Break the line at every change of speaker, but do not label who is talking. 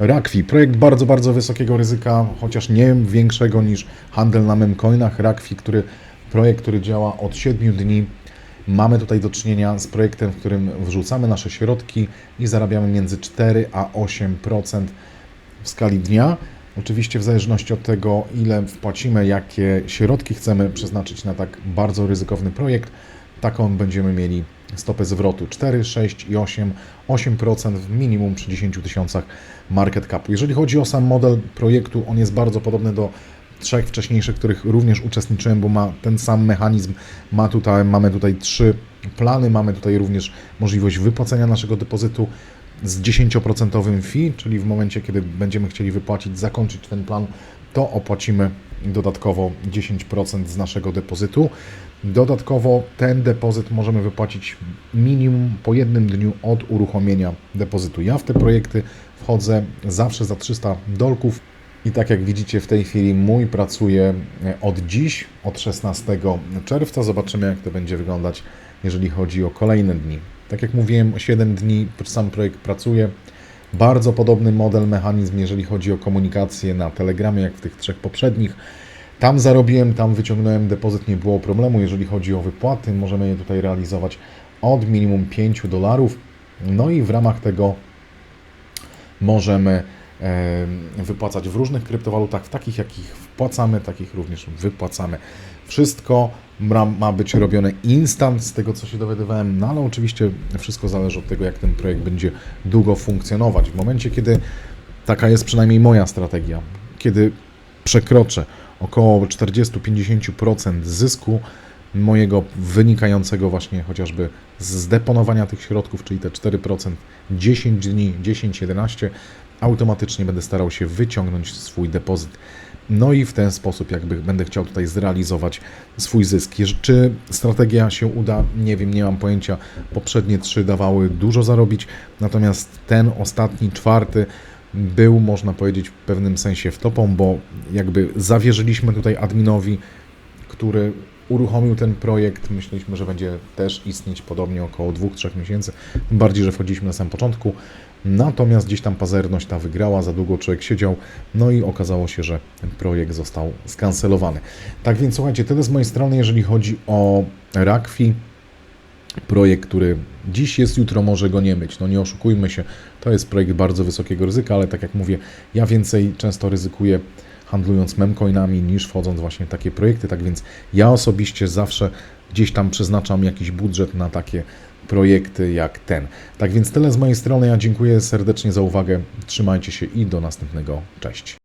Rakwi, projekt bardzo, bardzo wysokiego ryzyka, chociaż nie większego niż handel na memcoinach. Rakwi, który, projekt, który działa od 7 dni. Mamy tutaj do czynienia z projektem, w którym wrzucamy nasze środki i zarabiamy między 4 a 8% w skali dnia. Oczywiście w zależności od tego, ile wpłacimy, jakie środki chcemy przeznaczyć na tak bardzo ryzykowny projekt, taką będziemy mieli stopę zwrotu 4, 6 i 8, 8% w minimum przy 10 tysiącach market capu. Jeżeli chodzi o sam model projektu, on jest bardzo podobny do trzech wcześniejszych, których również uczestniczyłem, bo ma ten sam mechanizm. Ma tutaj, mamy tutaj trzy plany, mamy tutaj również możliwość wypłacenia naszego depozytu z 10% fee, czyli w momencie, kiedy będziemy chcieli wypłacić, zakończyć ten plan, to opłacimy dodatkowo 10% z naszego depozytu. Dodatkowo ten depozyt możemy wypłacić minimum po jednym dniu od uruchomienia depozytu. Ja w te projekty wchodzę zawsze za 300 dolków i tak jak widzicie w tej chwili mój pracuje od dziś, od 16 czerwca. Zobaczymy jak to będzie wyglądać, jeżeli chodzi o kolejne dni. Tak jak mówiłem, 7 dni sam projekt pracuje. Bardzo podobny model, mechanizm, jeżeli chodzi o komunikację na Telegramie, jak w tych trzech poprzednich. Tam zarobiłem, tam wyciągnąłem depozyt, nie było problemu. Jeżeli chodzi o wypłaty, możemy je tutaj realizować od minimum 5 dolarów. No i w ramach tego możemy wypłacać w różnych kryptowalutach, w takich jakich wpłacamy, takich również wypłacamy. Wszystko ma, być robione instant, z tego co się dowiadywałem, no ale oczywiście wszystko zależy od tego, jak ten projekt będzie długo funkcjonować. W momencie, kiedy taka jest przynajmniej moja strategia, kiedy przekroczę około 40-50% zysku mojego wynikającego właśnie chociażby z deponowania tych środków, czyli te 4%, 10 dni, 10-11, automatycznie będę starał się wyciągnąć swój depozyt. No i w ten sposób jakby będę chciał tutaj zrealizować swój zysk. Czy strategia się uda? Nie wiem, nie mam pojęcia. Poprzednie trzy dawały dużo zarobić, natomiast ten ostatni, czwarty był, można powiedzieć, w pewnym sensie wtopą, bo jakby zawierzyliśmy tutaj adminowi, który uruchomił ten projekt. Myśleliśmy, że będzie też istnieć podobnie około 2-3 miesięcy, tym bardziej, że wchodziliśmy na samym początku. Natomiast gdzieś tam pazerność ta wygrała, za długo człowiek siedział, no i okazało się, że projekt został skancelowany. Tak więc słuchajcie, tyle z mojej strony, jeżeli chodzi o Rakwi. Projekt, który dziś jest, jutro może go nie być. No nie oszukujmy się, to jest projekt bardzo wysokiego ryzyka, ale tak jak mówię, ja więcej często ryzykuję handlując memcoinami niż wchodząc właśnie w takie projekty. Tak więc ja osobiście zawsze gdzieś tam przeznaczam jakiś budżet na takie projekty jak ten. Tak więc tyle z mojej strony. Ja dziękuję serdecznie za uwagę. Trzymajcie się i do następnego. Cześć.